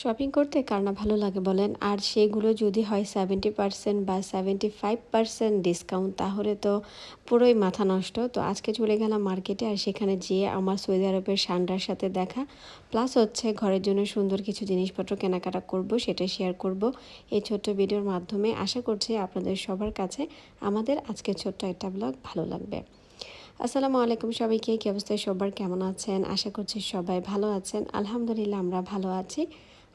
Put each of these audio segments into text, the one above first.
Shopping করতে কার না ভালো লাগে বলেন? আর সেগুলো যদি হয় সেভেন্টি পার্সেন্ট বা সেভেন্টি ফাইভ পার্সেন্ট ডিসকাউন্ট তাহলে তো পুরোই মাথা নষ্ট। তো আজকে চলে গেলাম মার্কেটে আর সেখানে যেয়ে আমার সৌদি আরবের সান্ডার সাথে দেখা। প্লাস হচ্ছে ঘরের জন্য সুন্দর কিছু জিনিসপত্র কেনাকাটা করব সেটা শেয়ার করব। এই ছোট্ট ভিডিওর মাধ্যমে আশা করছি আপনাদের সবার কাছে আমাদের আজকে ছোট্ট একটা ব্লগ ভালো লাগবে। আসসালামু আলাইকুম সবাইকে, কী অবস্থায় সবার? কেমন আছেন? আশা করছি সবাই ভালো আছেন। আলহামদুলিল্লাহ, আমরা ভালো আছি।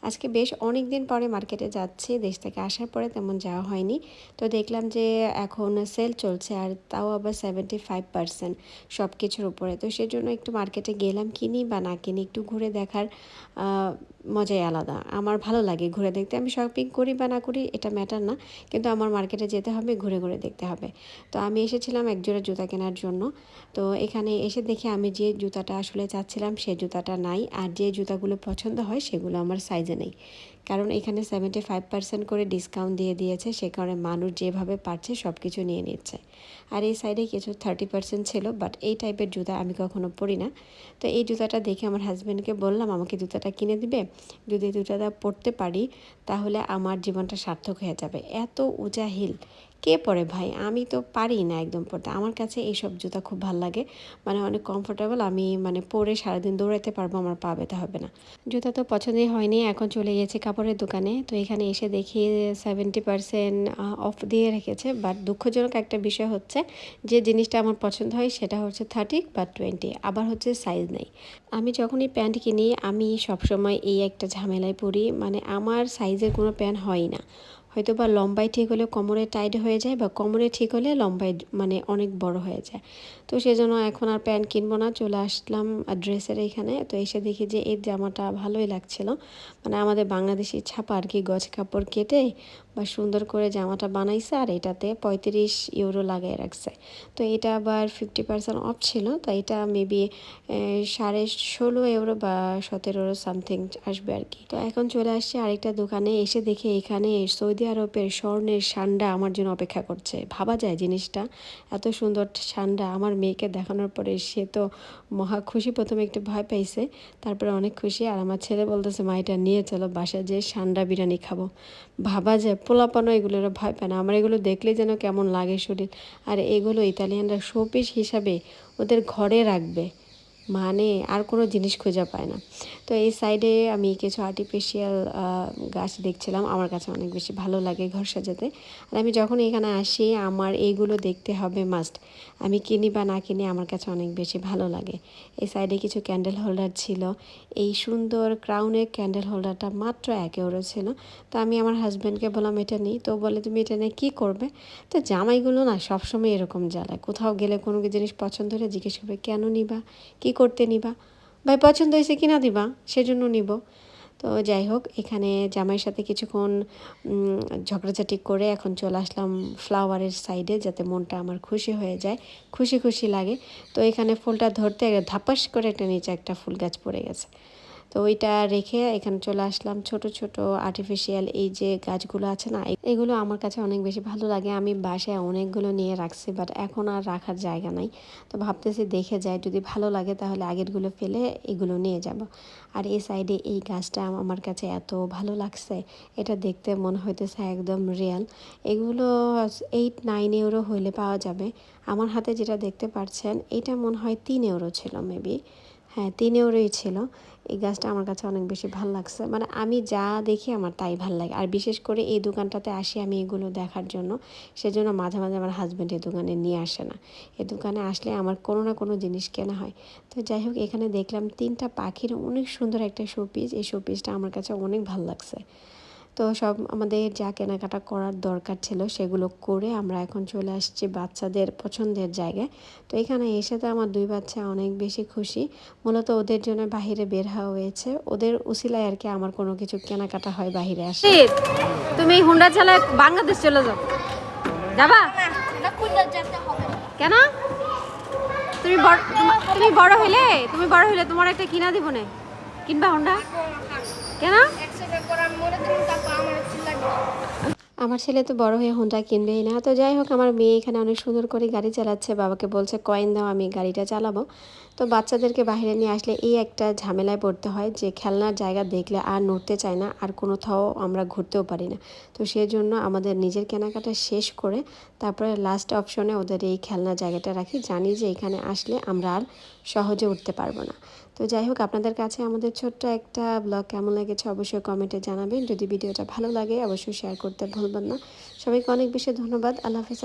আজকে বেশ অনেক দিন পরে মার্কেটে যাচ্ছি, দেশ থেকে আসার পরে তেমন যাওয়া হয়নি। তো দেখলাম যে এখন সেল চলছে আর তাও আবার সেভেন্টি ফাইভ পার্সেন্ট সব কিছুর উপরে। তো সেজন্য একটু মার্কেটে গেলাম, কিনি বা না কিনি একটু ঘুরে দেখার মজাই আলাদা। আমার ভালো লাগে ঘুরে দেখতে। আমি শপিং করি বা না করি এটা ম্যাটার না, কিন্তু আমার মার্কেটে যেতে হবে, ঘুরে ঘুরে দেখতে হবে। তো আমি এসেছিলাম এক জোড়া জুতা কেনার জন্য। তো এখানে এসে দেখে আমি যে জুতাটা আসলে চাচ্ছিলাম সে জুতাটা নাই, আর যে জুতাগুলো পছন্দ হয় সেগুলো আমার সাইজে নেই। কারণ এখানে সেভেন্টি ফাইভ পার্সেন্ট করে ডিসকাউন্ট দিয়ে দিয়েছে, সে কারণে মানুষ যেভাবে পারছে সব কিছু নিয়ে নিচ্ছে। আর এই সাইডে কিছু থার্টি পার্সেন্ট ছিল বাট এই টাইপের জুতা আমি কখনো পরি না। তো এই জুতাটা দেখে আমার হাজব্যান্ডকে বললাম, আমাকে জুতাটা কিনে দিবে? যদি জুতাটা পরতে পারি, তাহলে আমার জীবনটা সার্থক হয়ে যাবে। এত উঁচা হিল কে পরে ভাই? আমি তো পারি না একদম পরতে আমার কাছে এইসব জুতা খুব ভালো লাগে। মানে অনেক কমফোর্টেবল আমি মানে পরে সারাদিন দৌড়াতে পারব, আমার পা ব্যথা হবে না। জুতা তো পছন্দই হয়নি, এখন চলে গেছে কাপড়ের দোকানে। তো এখানে এসে দেখি সেভেন্টি পারসেন্ট অফ দিয়ে রেখেছে। বাট দুঃখজনক একটা বিষয় হচ্ছে, যে জিনিসটা আমার পছন্দ হয়, সেটা হচ্ছে থার্টি বা টোয়েন্টি আবার হচ্ছে সাইজ নেই। আমি যখনই প্যান্ট কিনি, আমি সবসময় এই একটা ঝামেলায় পড়ি। মানে আমার সাইজের কোনো প্যান্ট হয় না। হয়তো বা লম্বায় ঠিক হলে কোমরে টাইট হয়ে যায় বা কোমরে ঠিক হলে লম্বায় মানে অনেক বড় হয়ে যায়। তো সেজন্য এখন আর প্যান্ট কিনবো না, চলে আসলাম ড্রেসের এখানে। তো এসে দেখি যে এই জামাটা ভালোই লাগছিল। মানে আমাদের বাংলাদেশি ছাপা আর কি গজ কাপড় কেটে বা সুন্দর করে জামাটা বানাইছে আর এটাতে পঁয়ত্রিশ ইউরো লাগাই রাখছে। তো এটা আবার ফিফটি পার্সেন্ট অফ ছিল। তো এটা মেবি সাড়ে ষোলো ইউরো বা সতেরো সামথিং আসবে আর কি। তো এখন চলে আসছে আরেকটা দোকানে। এসে দেখে এখানে সৌদি আরবের স্বর্ণের সান্ডা আমার জন্য অপেক্ষা করছে। ভাবা যায় জিনিসটা। এত সুন্দর সান্ডা আমার মেয়েকে দেখানোর পরে সে তো মহা খুশি। প্রথমে একটু ভয় পাইছে, তারপরে অনেক খুশি। আর আমার ছেলে বলতেছে, মা, এটা নিয়ে চলো বাসায় যে সান্ডা বিরিয়ানি খাব। ভাবা যায় পোলাপানো এগুলোর ভয় পায় না। আমার এগুলো দেখলে যেন কেমন লাগে শরীর। আর এগুলো ইতালিয়ানরা শোপিস হিসাবে ওদের ঘরে রাখবে। মানে আর কোনো জিনিস খুঁজে পায় না। তো এই সাইডে আমি কিছু আর্টিফিশিয়াল গাছ দেখছিলাম। আমার কাছে অনেক বেশি ভালো লাগে ঘর সাজাতে। আর আমি যখন এখানে আসি, আমার এইগুলো দেখতে হবে মাস্ট আমি কিনি বা না কিনি আমার কাছে অনেক বেশি ভালো লাগে। এই সাইডে কিছু ক্যান্ডেল হোল্ডার ছিল। এই সুন্দর ক্রাউনের ক্যান্ডেল হোল্ডারটা মাত্র এক ইউরো ছিল। তো আমি আমার হাজব্যান্ডকে বললাম, এটা নিই তো বলে, তুমি এটা নিয়ে কী করবে? তো জামাইগুলো না সবসময় এরকম জ্বালায়। কোথাও গেলে কোনো জিনিস পছন্দ হলে জিজ্ঞেস করবে, কেন নিবা? কী করতে নিবা। ভাই, পছন্দ হয়েছে কিনা দিবা? সেজন্য নিব। তো যাই হোক, এখানে জামাইয়ের সাথে কিছুক্ষণ ঝগড়াঝাটি করে এখন চলে আসলাম ফ্লাওয়ারের সাইডে যাতে মনটা আমার খুশি হয়ে যায়, খুশি খুশি লাগে। তো এখানে ফুলটা ধরতে ধাপাস করে একটা নিচে একটা ফুল গাছ পড়ে গেছে। তো ওইটা রেখে এখানে চলে আসলাম ছোট ছোট আর্টিফিশিয়াল এই যে গাছগুলো আছে না এগুলো আমার কাছে অনেক বেশি ভালো লাগে। আমি বাসায় অনেকগুলো নিয়ে রাখছি বাট এখন আর রাখার জায়গা নাই। তো ভাবতেছি দেখে যায় যদি ভালো লাগে তাহলে আগেরগুলো ফেলে এগুলো নিয়ে যাব। আর এই সাইডে এই গাছটা আমার কাছে এত ভালো লাগছে, এটা দেখতে মনে হইতেছে একদম রিয়েল এগুলো এইট নাইন ইউরো হইলে পাওয়া যাবে। আমার হাতে যেটা দেখতে পাচ্ছেন এটা মনে হয় তিন ইউরো ছিল মেবি হ্যাঁ তিন ইউরোই ছিল এই গাছটা আমার কাছে অনেক বেশি ভালো লাগছে। মানে আমি যা দেখি আমার তাই ভালো লাগে। আর বিশেষ করে এই দোকানটাতে আসি আমি এগুলো দেখার জন্য, সেজন্য মাঝে মাঝে আমার হাজব্যান্ড এই দোকানে নিয়ে আসে না। এ দোকানে আসলে আমার কোনো না কোনো জিনিস কেনা হয়। তো যাই হোক, এখানে দেখলাম তিনটা পাখির অনেক সুন্দর একটা শোপিস এই শোপিসটা আমার কাছে অনেক ভালো লাগছে। তো সব আমাদের যা কেনাকাটা করার দরকার ছিল সেগুলো করে আমরা এখন চলে আসছি বাচ্চাদের পছন্দের জায়গায়। তো এখানে এসে তো আমার দুই বাচ্চা অনেক বেশি খুশি। মূলত ওদের জন্য বাহিরে বের হওয়া হয়েছে। ওদের উসিলায় আর কি আমার কোনো কিছু কেনাকাটা হয় বাহিরে আসে। তুমি হুন্ডা চালায় বাংলাদেশ চলে যাও। যাবা? কেন? তুমি বড় তুমি বড় হইলে, তুমি বড় হইলে তোমার একটা কিনা দিব না। কিনবা হুন্ডা? কেন? আমার ছেলে তো বড় হয়ে হোন্ডা কিনবেই না। তো যাই হোক, আমার মেয়ে এখানে অনেক সুন্দর করে গাড়ি চালাচ্ছে। বাবাকে বলছে, কয়েন দাও, আমি গাড়িটা চালাবো। তো বাচ্চাদেরকে বাইরে নিয়ে আসলে এই একটা ঝামেলায় পড়তে হয় যে খেলনার জায়গা দেখলে আর নড়তে চায় না, আর কোনো কোনোথাও আমরা ঘুরতেও পারি না। তো সেই জন্য আমাদের নিজের কেনাকাটা শেষ করে তারপরে লাস্ট অপশনে ওদের এই খেলনার জায়গাটা রাখি। জানি যে এখানে আসলে আমরা আর সহজে উঠতে পারব না। তো যাই হোক, আপনাদের কাছে আমাদের ছোট্ট একটা ব্লগ কেমন লেগেছে অবশ্যই কমেন্টে জানাবেন। যদি ভিডিওটা ভালো লাগে, অবশ্যই শেয়ার করতে ভুলবেন না। সবাইকে অনেক বেশি ধন্যবাদ। আল্লাহ হাফিজ